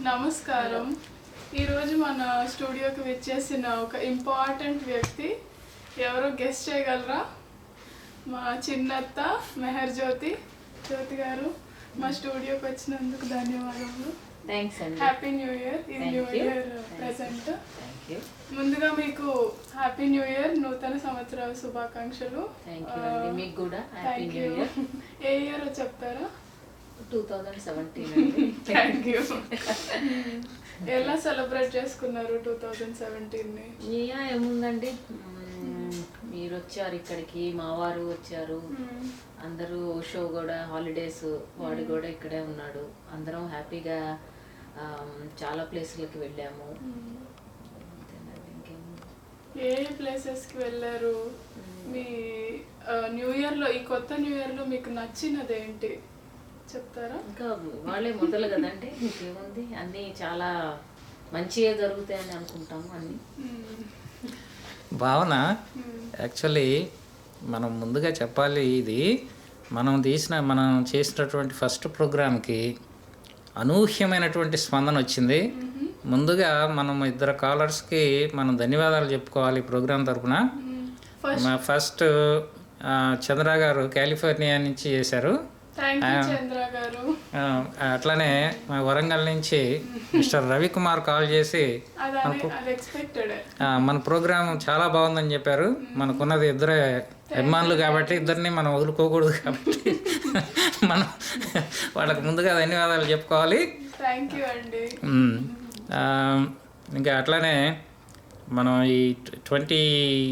నమస్కారం. ఈరోజు మన స్టూడియోకి వచ్చేసిన ఒక ఇంపార్టెంట్ వ్యక్తి ఎవరో గెస్ట్ చేయగలరా? మా చిన్నత్త మెహర్ జ్యోతి. జ్యోతి గారు మా స్టూడియోకి వచ్చినందుకు థ్యాంక్స్ అండి. Happy new year Thank new. Year. Present ముందుగా మీకు హ్యాపీ న్యూ ఇయర్ నూతన సంవత్సరాల శుభాకాంక్షలు. అండి. మీకు కూడా యూ ఏ ఇయర్ చెప్తారా? Two thousand seventeen thank you ఎలా సెలబ్రేట్ చేసుకున్నారు టూ థౌజండ్ సెవెంటీన్ని యా ఏముందండి? మీరు వచ్చారు ఇక్కడికి మా వారు వచ్చారు. అందరూ షో కూడా హాలిడేస్ వాడు కూడా ఇక్కడే ఉన్నాడు. అందరం హ్యాపీగా చాలా ప్లేస్లకి వెళ్ళాము. ఏ ప్లేసెస్కి వెళ్ళారు? మీ న్యూ ఇయర్లో ఈ కొత్త న్యూ ఇయర్లో మీకు నచ్చినది ఏంటి చెప్తారా? ఇంకా వాళ్ళే మొదలు కదండి ఇంకేముంది? అన్నీ చాలా మంచిగా జరుగుతాయని అనుకుంటాము అన్నీ. భావన. యాక్చువల్లీ మనం ముందుగా చెప్పాలి ఇది మనం తీసిన మనం చేసినటువంటి ఫస్ట్ ప్రోగ్రామ్కి అనూహ్యమైనటువంటి స్పందన వచ్చింది. ముందుగా మనం ఇద్దరు కాలర్స్కి మనం ధన్యవాదాలు చెప్పుకోవాలి ప్రోగ్రాం తరపున. మ్మ్. ఫస్ట్ మా ఫస్ట్ ఆ, చంద్ర గారు కాలిఫోర్నియా నుంచి చేశారు. అట్లానే మా వరంగల్ నుంచి మిస్టర్ రవికుమార్ కాల్ చేసి మన ప్రోగ్రాం చాలా బాగుందని చెప్పారు. మనకున్నది ఇద్దరే అభిమానులు కాబట్టి ఇద్దరిని మనం వదులుకోకూడదు కాబట్టి మనం వాళ్ళకి ముందుగా ధన్యవాదాలు చెప్పుకోవాలి. ఇంకా అట్లానే మనం ఈ ట్వంటీ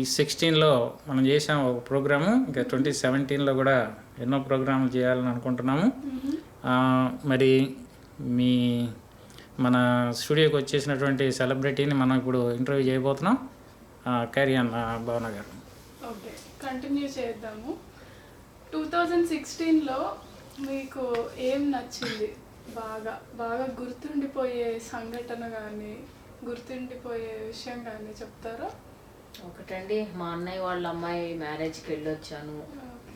సిక్స్టీన్లో మనం చేసాం ఒక ప్రోగ్రాము ఇంకా ట్వంటీ సెవెంటీన్లో కూడా ఎన్నో ప్రోగ్రాములు చేయాలని అనుకుంటున్నాము. మరి మీ మన స్టూడియోకి వచ్చేసినటువంటి సెలబ్రిటీని మనం ఇప్పుడు ఇంటర్వ్యూ చేయబోతున్నాం. క్యారీ అన్న భావన గారు. ఓకే కంటిన్యూ చేద్దాము. టూ థౌజండ్ సిక్స్టీన్లో మీకు ఏం నచ్చింది? బాగా బాగా గుర్తుండిపోయే సంఘటన కానీ గుర్తుండిపోయే విషయం కానీ చెప్తారా? ఒకటండి మా అన్నయ్య వాళ్ళ అమ్మాయి మ్యారేజ్కి వెళ్ళొచ్చాను.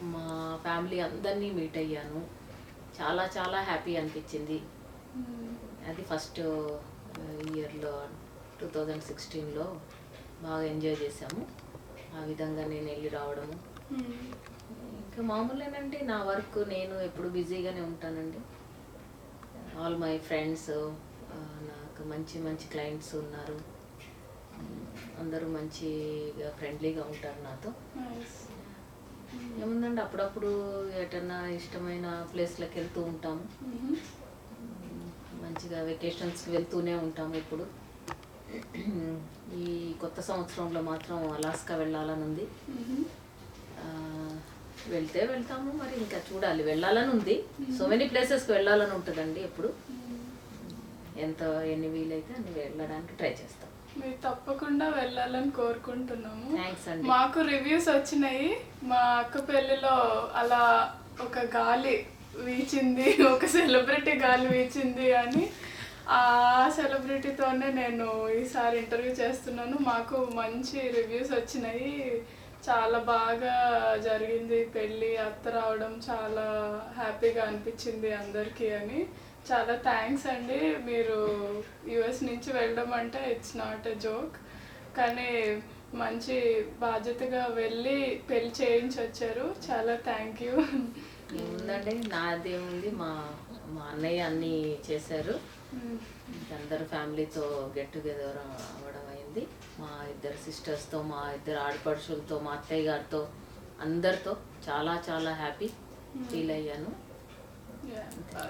మా ఫ్యామిలీ అందరినీ మీట్ అయ్యాను. చాలా చాలా హ్యాపీ అనిపించింది. అది ఫస్ట్ ఇయర్లో టూ థౌజండ్ సిక్స్టీన్లో బాగా ఎంజాయ్ చేశాము. ఆ విధంగా నేను వెళ్ళి రావడము. ఇంకా మామూలేనండి నా వర్క్ నేను ఎప్పుడు బిజీగానే ఉంటానండి. ఆల్ మై ఫ్రెండ్స్ నాకు మంచి మంచి క్లయింట్స్ ఉన్నారు. అందరూ మంచిగా ఫ్రెండ్లీగా ఉంటారు నాతో. ఏముందండి అప్పుడప్పుడు ఎటన్నా ఇష్టమైన ప్లేస్లకు వెళ్తూ ఉంటాము. ఉమ్, మంచిగా వెకేషన్స్కి వెళ్తూనే ఉంటాము ఇప్పుడు. ఈ కొత్త సంవత్సరంలో మాత్రం అలాస్కా వెళ్ళాలని ఉంది. ఆ, వెళ్తే వెళ్తాము మరి ఇంకా చూడాలి. వెళ్ళాలని ఉంది సో మెనీ ప్లేసెస్కి వెళ్ళాలని ఉంటుందండి ఎప్పుడు. ఎంత ఎన్ని వీలైతే అన్ని వెళ్ళడానికి ట్రై చేస్తాం. మీరు తప్పకుండా వెళ్ళాలని కోరుకుంటున్నాము. థ్యాంక్స్ అండి. మాకు రివ్యూస్ వచ్చినాయి. మా అక్క పెళ్ళిలో అలా ఒక గాలి వీచింది ఒక సెలబ్రిటీ గాలి వీచింది అని ఆ సెలబ్రిటీతోనే నేను ఈసారి ఇంటర్వ్యూ చేస్తున్నాను. మాకు మంచి రివ్యూస్ వచ్చినాయి. చాలా బాగా జరిగింది పెళ్ళి అత్త రావడం చాలా హ్యాపీగా అనిపించింది అందరికీ అని. చాలా థ్యాంక్స్ అండి. మీరు యుఎస్ నుంచి వెళ్ళడం అంటే ఇట్స్ నాట్ ఎ జోక్ కానీ మంచి బాధ్యతగా వెళ్ళి పెళ్ళి చేయించి వచ్చారు చాలా థ్యాంక్ యూ ఏముందండి? నాదేముంది మా మా అన్నయ్య అన్నీ చేశారు. అందరు ఫ్యామిలీతో గెట్ టుగెదర్ అవ్వడం అయింది. మా ఇద్దరు సిస్టర్స్తో మా ఇద్దరు ఆడపడుచులతో మా అత్తయ్య గారితో అందరితో చాలా చాలా హ్యాపీ ఫీల్ అయ్యాను. ఆ,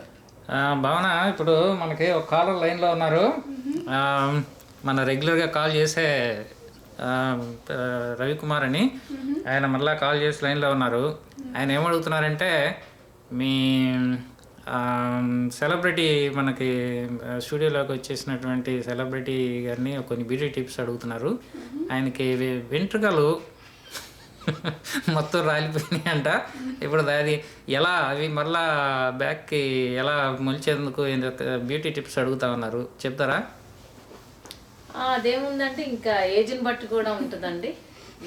భావన ఇప్పుడు మనకి ఒక కాలర్ లైన్లో ఉన్నారు. మన రెగ్యులర్గా కాల్ చేసే రవికుమార్ అని. ఆయన మళ్ళా కాల్ చేసి లైన్లో ఉన్నారు. ఆయన ఏమడుగుతున్నారంటే మీ సెలబ్రిటీ మనకి స్టూడియోలోకి వచ్చేసినటువంటి సెలబ్రిటీ గారిని కొన్ని బ్యూటీ టిప్స్ అడుగుతున్నారు. ఆయనకి వెంట్రుకలు మొత్తం రాలిపోయినాయి అంట ఇప్పుడు అది ఎలా అవి మళ్ళా బ్యాక్కి ఎలా మొలిచేందుకు బ్యూటీ టిప్స్ అడుగుతా ఉన్నారు. చెప్తారా? అదేముందంటే ఇంకా ఏజ్ని బట్టి కూడా ఉంటుందండి.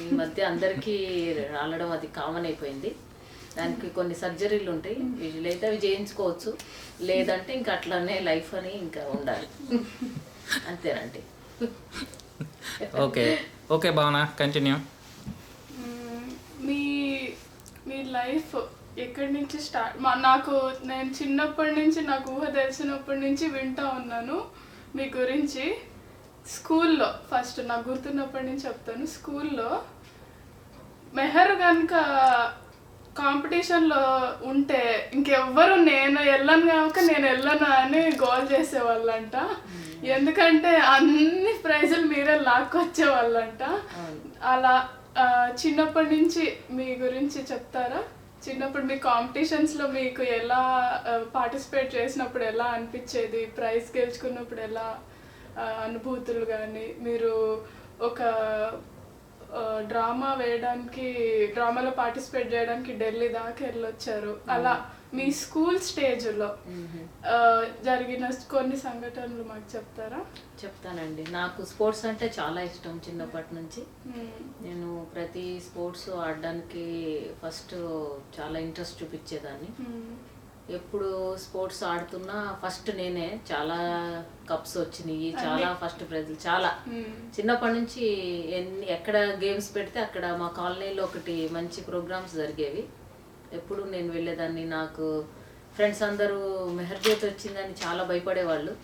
ఈ మధ్య అందరికీ రాలడం అది కామన్ అయిపోయింది. దానికి కొన్ని సర్జరీలు ఉంటాయి. వీళ్ళైతే అవి చేయించుకోవచ్చు. లేదంటే ఇంకా అట్లానే లైఫ్ అని ఇంకా ఉండాలి. అంతేనండి. ఓకే. Okay Bhavana continue. మీ మీ లైఫ్ ఎక్కడి నుంచి స్టార్ట్ మా నాకు నేను చిన్నప్పటి నుంచి నాకు ఊహ తెలిసినప్పటి నుంచి వింటా ఉన్నాను మీ గురించి. స్కూల్లో ఫస్ట్ నాకు గుర్తున్నప్పటి నుంచి చెప్తాను. స్కూల్లో మెహర్ కనుక కాంపిటీషన్లో ఉంటే ఇంకెవ్వరు నేను వెళ్ళను కాక నేను వెళ్ళను అని గోల్ చేసేవాళ్ళంట. ఎందుకంటే అన్ని ప్రైజులు మీరే లాక్కొచ్చేవాళ్ళంట. అలా చిన్నప్పటి నుంచి మీ గురించి చెప్తారా? చిన్నప్పుడు మీ కాంపిటీషన్స్లో మీకు ఎలా పార్టిసిపేట్ చేసినప్పుడు ఎలా అనిపించేది? ప్రైజ్ గెలుచుకున్నప్పుడు ఎలా అనుభూతులు కానీ మీరు ఒక డ్రామా వేయడానికి డ్రామాలో పార్టిసిపేట్ చేయడానికి ఢిల్లీ దాకా వెళ్ళొచ్చారు. అలా మీ స్కూల్ స్టేజ్లో జరిగిన కొన్ని సంఘటనలు మాకు చెప్తారా? చెప్తానండి. నాకు స్పోర్ట్స్ అంటే చాలా ఇష్టం చిన్నప్పటి నుంచి. నేను ప్రతి స్పోర్ట్స్ ఆడడానికి ఫస్ట్ చాలా ఇంట్రెస్ట్ చూపించేదాన్ని. ఎప్పుడు స్పోర్ట్స్ ఆడుతున్నా ఫస్ట్ నేనే. చాలా కప్స్ వచ్చినాయి. చాలా ఫస్ట్ ప్రైజ్లు. చాలా. చిన్నప్పటి నుంచి ఎన్ని ఎక్కడ గేమ్స్ పెడితే అక్కడ మా కాలనీలో ఒకటి మంచి ప్రోగ్రామ్స్ జరిగేవి. ఎప్పుడు నేను వెళ్ళేదాన్ని నాకు ఫ్రెండ్స్ అందరూ మెహర్జోత్ వచ్చిందని చాలా భయపడేవాళ్ళు.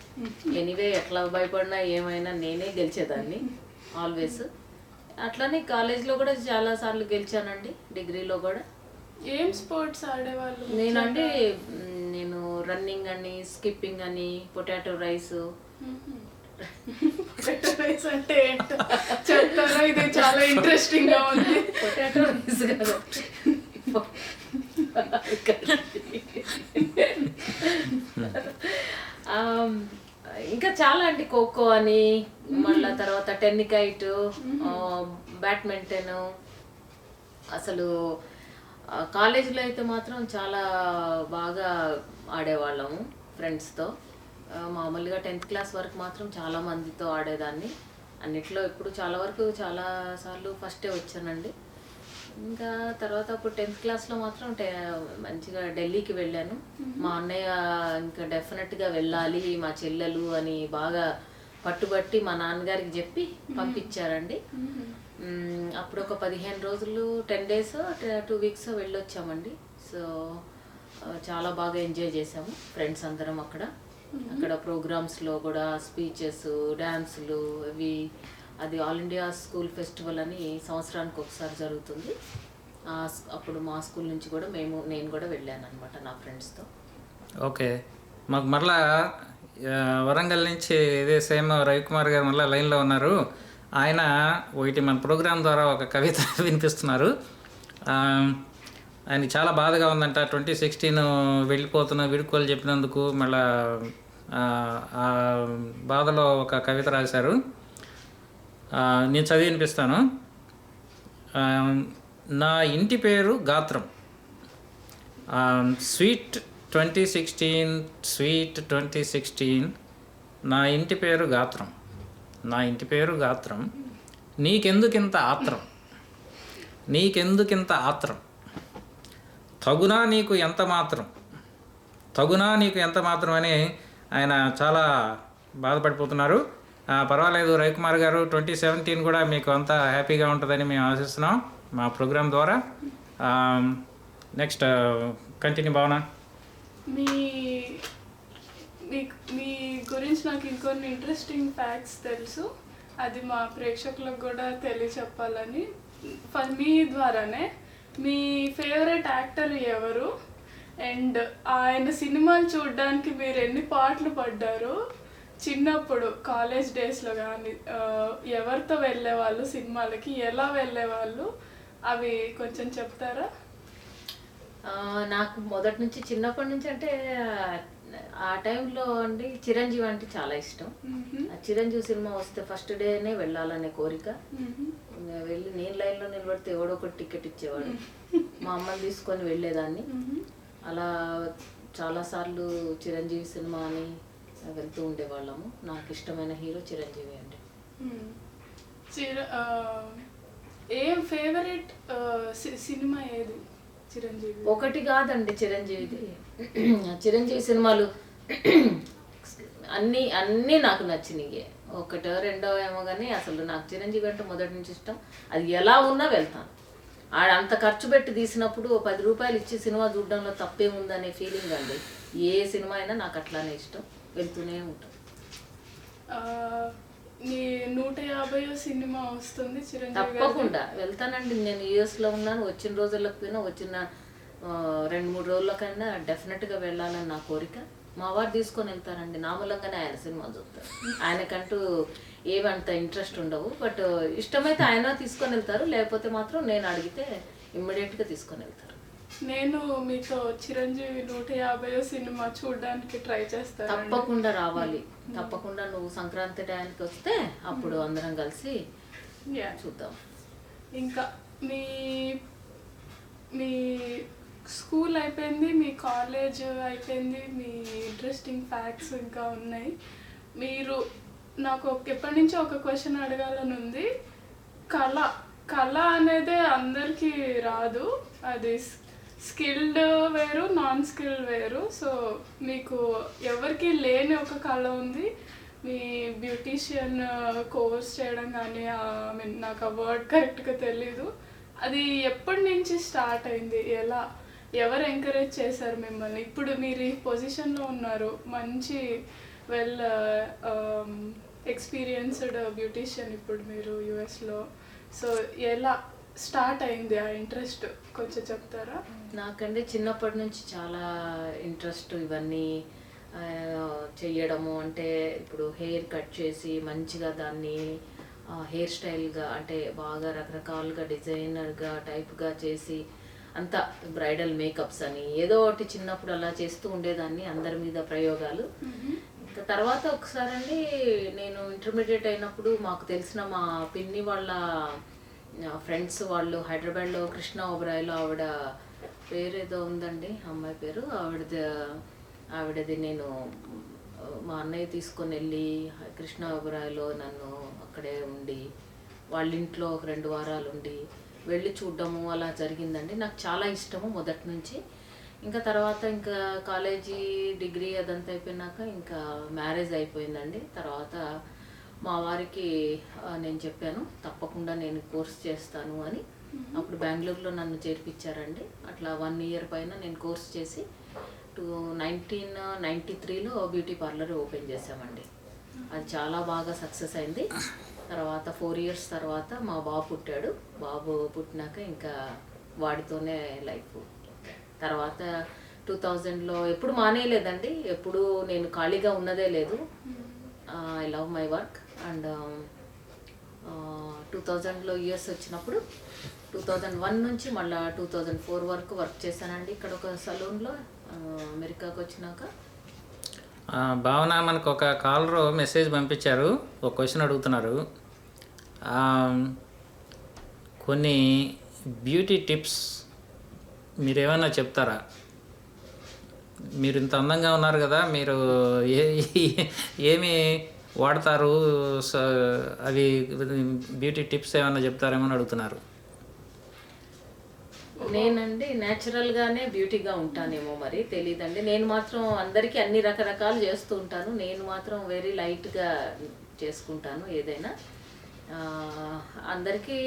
ఎనీవే ఎట్లా భయపడినా ఏమైనా నేనే గెలిచేదాన్ని. ఆల్వేస్. అట్లానే కాలేజ్లో కూడా చాలా సార్లు గెలిచానండి. డిగ్రీలో కూడా. ఏం స్పోర్ట్స్ ఆడేవాళ్ళు నేనండి మ్, నేను రన్నింగ్ అని స్కిప్పింగ్ అని పొటాటో రైస్. పొటాటో రైస్ అంటే ఏంటో చెప్తారా? ఇది చాలా ఇంట్రెస్టింగ్గా ఉంది. పొటాటో రైస్ కదా. ఇంకా చాలా అండి ఖోఖో అని మళ్ళా తర్వాత టెన్నికైట్ బ్యాడ్మింటన్ అసలు కాలేజీలో అయితే మాత్రం చాలా బాగా ఆడేవాళ్ళము ఫ్రెండ్స్తో. మామూలుగా టెన్త్ క్లాస్ వరకు మాత్రం చాలా మందితో ఆడేదాన్ని. అన్నిట్లో ఇప్పుడు చాలా వరకు చాలా సార్లు ఫస్టే వచ్చానండి. ఇంకా తర్వాత అప్పుడు టెన్త్ క్లాస్లో మాత్రం టె- మంచిగా ఢిల్లీకి వెళ్ళాను. మా అన్నయ్య ఇంకా డెఫినెట్గా వెళ్ళాలి మా చెల్లెలు అని బాగా పట్టుబట్టి మా నాన్నగారికి చెప్పి పంపించారండి. అప్పుడు ఒక పదిహేను రోజులు టెన్ డేస్ టూ వీక్స్ వెళ్ళొచ్చామండి. సో చాలా బాగా ఎంజాయ్ చేసాము ఫ్రెండ్స్ అందరం అక్కడ. అక్కడ ప్రోగ్రామ్స్లో కూడా స్పీచెస్ డ్యాన్సులు అవి అది ఆల్ ఇండియా స్కూల్ ఫెస్టివల్ అని సంవత్సరానికి ఒకసారి జరుగుతుంది. అప్పుడు మా స్కూల్ నుంచి కూడా మేము నేను కూడా వెళ్ళాను అనమాట నా ఫ్రెండ్స్తో ఓకే. మాకు మరలా వరంగల్ నుంచి ఇదే సేమ్ రవికుమార్ గారు మళ్ళీ లైన్లో ఉన్నారు. ఆయన ఒకటి మన ప్రోగ్రాం ద్వారా ఒక కవిత వినిపిస్తున్నారు. ఆయన చాలా బాధగా ఉందంట. ట్వంటీ సిక్స్టీన్ వెళ్ళిపోతున్న విడుకోలు చెప్పినందుకు మళ్ళా ఆ, బాధలో ఒక కవిత రాశారు. నేను చదివి వినిపిస్తాను. నా ఇంటి పేరు గాత్రం. Sweet twenty sixteen sweet twenty sixteen నా ఇంటి పేరు గాత్రం. నా ఇంటి పేరు గాత్రం. నీకెందుకింత ఆత్రం? నీకెందుకింత ఆత్రం? తగునా నీకు ఎంత మాత్రం? తగునా నీకు ఎంత మాత్రం అని ఆయన చాలా బాధపడిపోతున్నారు. పర్వాలేదు రవికుమార్ గారు ట్వంటీ సెవెంటీన్ కూడా మీకు అంతా హ్యాపీగా ఉంటుందని మేము ఆశిస్తున్నాం మా ప్రోగ్రాం ద్వారా. నెక్స్ట్ కంటిన్యూ భావన. మీ మీ మీ గురించి నాకు ఇంకొన్ని ఇంట్రెస్టింగ్ ఫ్యాక్ట్స్ తెలుసు. అది మా ప్రేక్షకులకు కూడా తెలియచెప్పాలని. ఫర్ మీ ద్వారానే. మీ ఫేవరెట్ యాక్టర్ ఎవరు? అండ్ ఆయన సినిమాలు చూడడానికి మీరు ఎన్ని పాటలు పడ్డారు? చిన్నప్పుడు కాలేజ్ డేస్లో కానీ ఎవరితో వెళ్ళేవాళ్ళు సినిమాలకి? ఎలా వెళ్ళేవాళ్ళు? అవి కొంచెం చెప్తారా? నాకు మొదటి నుంచి చిన్నప్పటి నుంచి అంటే ఆ- టైంలో అండి చిరంజీవి అంటే చాలా ఇష్టం. ఆ చిరంజీవి సినిమా వస్తే ఫస్ట్ డేనే వెళ్ళాలనే కోరిక. వెళ్ళి నేను లైన్లో నిలబడితే ఎవడో ఒకటి టికెట్ ఇచ్చేవాడు. మా అమ్మని తీసుకొని వెళ్ళేదాన్ని. అలా చాలాసార్లు చిరంజీవి సినిమా అని వెళ్తూ ఉండేవాళ్ళము. నాకు ఇష్టమైన హీరో చిరంజీవి అండి. చిర ఏం ఫేవరెట్ సినిమా ఏది చిరంజీవి? ఒకటి కాదండి చిరంజీవిది. చిరంజీవి సినిమాలు అన్నీ అన్నీ నాకు నచ్చినాయి. ఒకటో రెండో ఏమో కానీ అసలు నాకు చిరంజీవి అంటే మొదటి నుంచి ఇష్టం. అది ఎలా ఉన్నా వెళ్తాను. ఆడ అంత ఖర్చు పెట్టి తీసినప్పుడు పది రూపాయలు ఇచ్చి సినిమా చూడడంలో తప్పేముందనే ఫీలింగ్ అండి. ఏ సినిమా అయినా నాకు అట్లానే ఇష్టం. వెళ్తూనే ఉంటాం. నీ నూట యాభై సినిమా వస్తుంది చిరంజీవి తప్పకుండా. వెళ్తానండి. నేను యూఎస్లో ఉన్నాను. వచ్చిన రోజులకు పోయినా వచ్చిన రెండు మూడు రోజులకైనా డెఫినెట్గా వెళ్ళాలని నా కోరిక. మా వారు తీసుకొని వెళ్తారండి. నా మూలంగానే ఆయన సినిమా చూస్తారు. ఆయనకంటూ ఏమంత ఇంట్రెస్ట్ ఉండవు. బట్ ఇష్టమైతే ఆయన తీసుకొని వెళ్తారు. లేకపోతే మాత్రం నేను అడిగితే ఇమ్మీడియట్గా తీసుకొని వెళ్తారు. నేను మీతో చిరంజీవి నూట యాభై సినిమా చూడడానికి ట్రై చేస్తాను తప్పకుండా రావాలి. తప్పకుండా నువ్వు సంక్రాంతి టయానికి వస్తే అప్పుడు అందరం కలిసి చూద్దాం. ఇంకా మీ మీ స్కూల్ అయిపోయింది మీ కాలేజ్ అయిపోయింది మీ ఇంట్రెస్టింగ్ ఫ్యాక్ట్స్ ఇంకా ఉన్నాయి. మీరు నాకు ఎప్పటి నుంచో ఒక క్వశ్చన్ అడగాలని ఉంది. కళ కళ అనేది అందరికీ రాదు. అది స్కిల్డ్ వేరు నాన్ స్కిల్డ్ వేరు. సో మీకు ఎవరికి లేని ఒక కళ ఉంది. మీ బ్యూటీషియన్ కోర్స్ చేయడం కానీ ఐ మీన్ నాకు ఆ వర్డ్ కరెక్ట్గా తెలీదు. అది ఎప్పటి నుంచి స్టార్ట్ అయింది? ఎలా? ఎవరు ఎంకరేజ్ చేశారు మిమ్మల్ని? ఇప్పుడు మీరు ఈ పొజిషన్లో ఉన్నారు మంచి వెల్ ఎక్స్పీరియన్స్డ్ బ్యూటీషియన్ ఇప్పుడు మీరు యుఎస్లో సో ఎలా స్టార్ట్ అయింది ఆ ఇంట్రెస్ట్ కొంచెం చెప్తారా? నాకంటే చిన్నప్పటి నుంచి చాలా ఇంట్రెస్ట్ ఇవన్నీ చెయ్యడము. అంటే ఇప్పుడు హెయిర్ కట్ చేసి మంచిగా దాన్ని హెయిర్ స్టైల్గా అంటే బాగా రకరకాలుగా డిజైనర్గా టైప్గా చేసి అంతా బ్రైడల్ మేకప్స్ అని ఏదో ఒకటి చిన్నప్పుడు అలా చేస్తూ ఉండేదాన్ని అందరి మీద ప్రయోగాలు. ఇంకా తర్వాత ఒకసారి అండి నేను ఇంటర్మీడియట్ అయినప్పుడు మాకు తెలిసిన మా పిన్ని వాళ్ళ ఫ్రెండ్స్ వాళ్ళు హైదరాబాద్లో కృష్ణ ఓబరాయిలో ఆవిడ పేరేదో ఉందండి అమ్మాయి పేరు. ఆవిడది ఆవిడది నేను మా అన్నయ్య తీసుకొని వెళ్ళి కృష్ణ ఓబరాయిలో నన్ను అక్కడే ఉండి వాళ్ళ ఇంట్లో ఒక రెండు వారాలు ఉండి వెళ్ళి చూడడము అలా జరిగిందండి. నాకు చాలా ఇష్టము మొదటి నుంచి. ఇంకా తర్వాత ఇంకా కాలేజీ డిగ్రీ అదంతా అయిపోయినాక ఇంకా మ్యారేజ్ అయిపోయిందండి. తర్వాత మా వారికి నేను చెప్పాను తప్పకుండా నేను కోర్స్ చేస్తాను అని. అప్పుడు బెంగళూరులో నన్ను చేర్పించారండి. అట్లా వన్ ఇయర్ పైన నేను కోర్స్ చేసి టూ నైన్టీన్ నైంటీ త్రీలో బ్యూటీ పార్లర్ ఓపెన్ చేసామండి అది చాలా బాగా సక్సెస్ అయింది. తర్వాత ఫోర్ ఇయర్స్ తర్వాత మా బాబు పుట్టాడు. బాబు పుట్టినాక ఇంకా వాడితోనే లైఫ్ తర్వాత టూ థౌజండ్లో ఎప్పుడు మానేయలేదండి. ఎప్పుడు నేను ఖాళీగా ఉన్నదే లేదు. I love my work and two థౌజండ్లో ఇయర్స్ వచ్చినప్పుడు టూ థౌజండ్ వన్ నుంచి మళ్ళీ టూ థౌజండ్ ఫోర్ వరకు వర్క్ చేశానండి. ఇక్కడ ఒక సలూన్లో అమెరికాకు వచ్చినాక. భావన మనకు ఒక కాలరు మెసేజ్ పంపించారు. ఒక క్వశ్చన్ అడుగుతున్నారు. కొన్ని బ్యూటీ టిప్స్ మీరు ఏమైనా చెప్తారా? మీరు ఇంత అందంగా ఉన్నారు కదా మీరు ఏ ఏమి వాడతారు? స- అవి బ్యూటీ టిప్స్ ఏమైనా చెప్తారేమో అని అడుగుతున్నారు. నేనండి natural గానే బ్యూటీగా ఉంటానేమో మరి తెలియదండి నేను మాత్రం అందరికీ అన్ని రకరకాలు చేస్తూ ఉంటాను. నేను మాత్రం వెరీ లైట్గా చేసుకుంటాను ఏదైనా. అందరికీ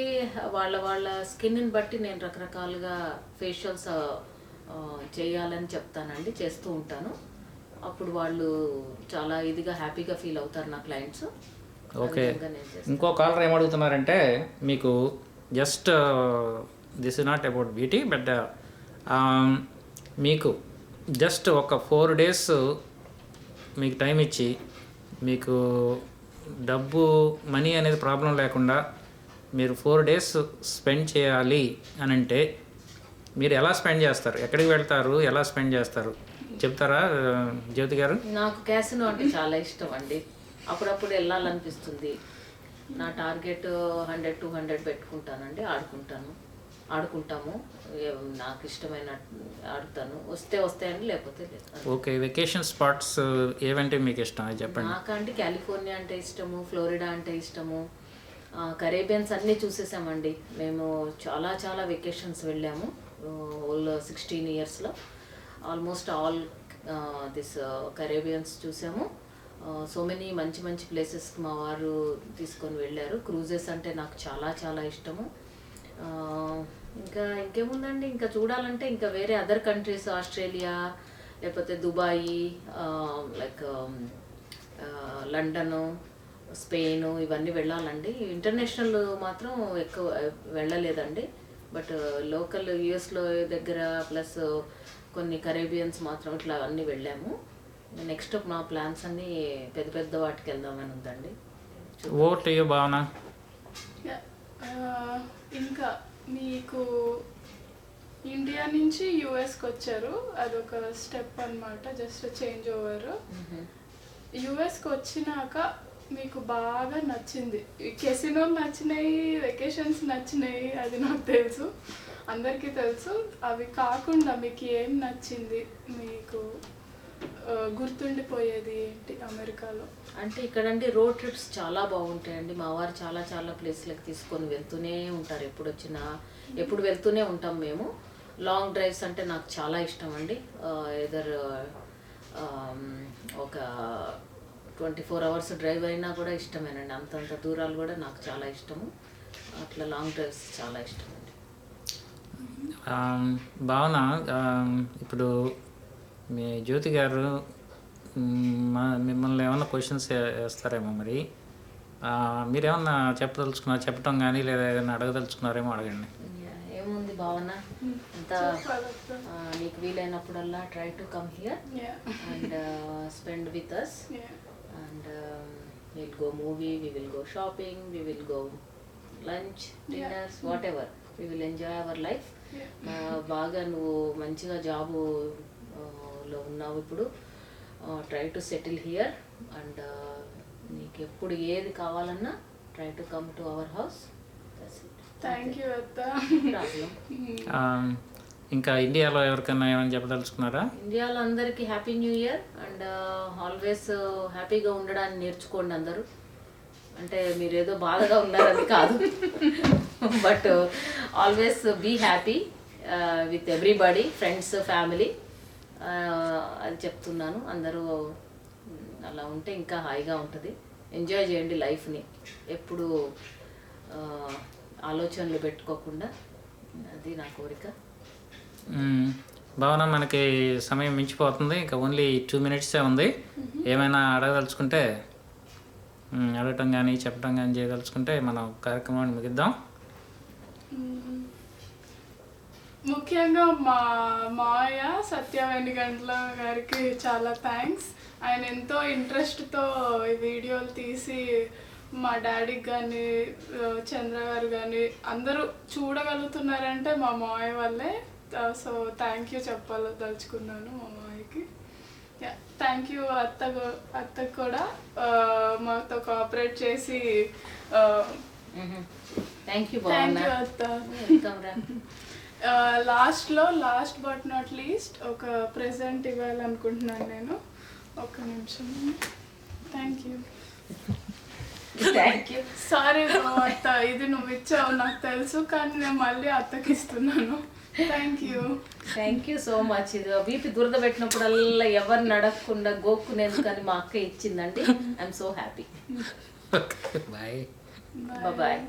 వాళ్ళ వాళ్ళ స్కిన్ని బట్టి నేను రకరకాలుగా ఫేషియల్స్ చేయాలని చెప్తానండి చేస్తూ ఉంటాను. అప్పుడు వాళ్ళు చాలా ఇదిగా హ్యాపీగా ఫీల్ అవుతారు నా క్లయింట్స్ ఓకే. ఇంకో కాలర్ ఏమడుగుతున్నారంటే మీకు just this is not about beauty but మీకు జస్ట్ ఒక ఫోర్ డేస్ మీకు టైం ఇచ్చి మీకు డబ్బు మనీ అనేది ప్రాబ్లం లేకుండా మీరు ఫోర్ డేస్ స్పెండ్ చేయాలి అని అంటే మీరు ఎలా స్పెండ్ చేస్తారు? ఎక్కడికి వెళ్తారు? ఎలా స్పెండ్ చేస్తారు? చెప్తారా జ్యోతి గారు? నాకు క్యాసినో అంటే చాలా ఇష్టం అండి. అప్పుడప్పుడు వెళ్ళాలనిపిస్తుంది. నా టార్గెట్ హండ్రెడ్ టూ హండ్రెడ్ పెట్టుకుంటానండి ఆడుకుంటాను. ఆడుకుంటాము. నాకు ఇష్టమైన ఆడుతాను. వస్తే వస్తాయండి లేకపోతే లేదు. ఓకే వెకేషన్ స్పాట్స్ ఏవంటే మీకు ఇష్టం? చెప్పండి. నాకంటే కాలిఫోర్నియా అంటే ఇష్టము ఫ్లోరిడా అంటే ఇష్టము కరేబియన్స్ అన్నీ చూసేసామండి. మేము చాలా చాలా వెకేషన్స్ వెళ్ళాము హోల్ సిక్స్టీన్ ఇయర్స్లో ఆల్మోస్ట్ ఆల్ దిస్ కరేబియన్స్ చూసాము. సో మెనీ మంచి మంచి ప్లేసెస్కి మా వారు తీసుకొని వెళ్ళారు. క్రూజెస్ అంటే నాకు చాలా చాలా ఇష్టము. ఇంకా ఇంకేముందండి? ఇంకా చూడాలంటే ఇంకా వేరే అదర్ కంట్రీస్ ఆస్ట్రేలియా లేకపోతే దుబాయి లైక్ లండను స్పెయిన్ ఇవన్నీ వెళ్ళాలండి. ఇంటర్నేషనల్ మాత్రం ఎక్కువ వెళ్ళలేదండి. బట్ లోకల్ యుఎస్లో దగ్గర ప్లస్ కొన్ని కరేబియన్స్ మాత్రం ఇట్లా అన్నీ వెళ్ళాము. నెక్స్ట్ మా ప్లాన్స్ అన్నీ పెద్ద పెద్ద వాటికి వెళ్దామని ఉందండి. ఓట్ భావన. ఆ, ఇంకా మీకు ఇండియా నుంచి యుఎస్కి వచ్చారు. అదొక స్టెప్ అన్నమాట జస్ట్ చేంజ్ ఓవర్ యుఎస్కి వచ్చినాక మీకు బాగా నచ్చింది. కెసినోలు నచ్చినాయి వెకేషన్స్ నచ్చినాయి అది నాకు తెలుసు. అందరికీ తెలుసు. అవి కాకుండా మీకు ఏం నచ్చింది? మీకు గుర్తుండిపోయేది ఏంటి అమెరికాలో? అంటే ఇక్కడండి రోడ్ ట్రిప్స్ చాలా బాగుంటాయండి. మా వారు చాలా చాలా ప్లేస్లకు తీసుకొని వెళ్తూనే ఉంటారు. ఎప్పుడు వచ్చినా ఎప్పుడు వెళ్తూనే ఉంటాం మేము. లాంగ్ డ్రైవ్స్ అంటే నాకు చాలా ఇష్టం అండి ఎదర్ ఒక ట్వంటీ ఫోర్ అవర్స్ డ్రైవ్ అయినా కూడా ఇష్టమేనండి. అంతంత దూరాలు కూడా నాకు చాలా ఇష్టము. అట్లా లాంగ్ డ్రైవ్స్ చాలా ఇష్టం అండి భావన ఇప్పుడు మీ జ్యోతి గారు మ్, మిమ్మల్ని ఏమన్నా క్వశ్చన్స్ వేస్తారేమో మరి. ఆ, మీరేమన్నా చెప్పదలుచుకున్నారు? చెప్పడం కానీ లేదా ఏదైనా అడగదలుచుకున్నారేమో అడగండి. ఏముంది భావన? అంతా నీకు వీలైనప్పుడల్లా try to come here us. Yeah. and um, we'll go movie we will go shopping we will go lunch dinners whatever. We will enjoy our life. Yeah. uh, బాగా నువ్వు మంచిగా జాబు లో ఉన్నావు ఇప్పుడు. Try to settle here and నీకు ఎప్పుడు ఏది కావాలన్నా try to come to our house thank you అత్త. ఇంకా ఇండియాలో ఎవరికైనా ఏమైనా చెప్పదలుచుకున్నారా? ఇండియాలో అందరికీ happy new year and always హ్యాపీగా ఉండడాన్ని నేర్చుకోండి అందరూ. అంటే మీరు ఏదో బాధగా ఉన్నారని కాదు. But always be happy with everybody friends family అది చెప్తున్నాను. అందరూ అలా ఉంటే ఇంకా హాయిగా ఉంటుంది. ఎంజాయ్ చేయండి లైఫ్ని. ఎప్పుడు ఆలోచనలు పెట్టుకోకుండా. అది నా కోరిక. భావన మనకి సమయం మించిపోతుంది. ఇంకా ఓన్లీ టూ మినిట్సే ఉంది. ఏమైనా అడగదలుచుకుంటే అడగటం కానీ చెప్పడం కానీ చేయదలుచుకుంటే మనం కార్యక్రమాన్ని ముగిద్దాం. ముఖ్యంగా మా మాయ సత్యవేణి గంటల గారికి చాలా థ్యాంక్స్ ఆయన ఎంతో ఇంట్రెస్ట్తో ఈ వీడియోలు తీసి మా డాడీకి కానీ చంద్ర గారు కానీ అందరూ చూడగలుగుతున్నారంటే మా మాయ వల్లే. సో థ్యాంక్ యూ చెప్పదలుచుకున్నాను మా మాయకి. థ్యాంక్ యూ అత్త గు- అత్తకు కూడా. మాతో కోఆపరేట్ చేసి థ్యాంక్ యూ థ్యాంక్ బాగున్నా యూ అత్త. లాస్ట్లో లాస్ట్ బట్ నాట్ లీస్ట్ ఒక ప్రెజెంట్ ఇవ్వాలనుకుంటున్నాను నేను. ఒక నిమిషం. Thank you thank you sorry అత్త ఇది నువ్వు ఇచ్చావు నాకు తెలుసు కానీ నేను మళ్ళీ అత్తకి ఇస్తున్నాను. Thank you thank you so much ఇది బీపీ దురద పెట్టినప్పుడల్లా ఎవరిని అడగకుండా గోక్కునేందుకు అని మా అక్క ఇచ్చిందండి. I'm so happy bye bye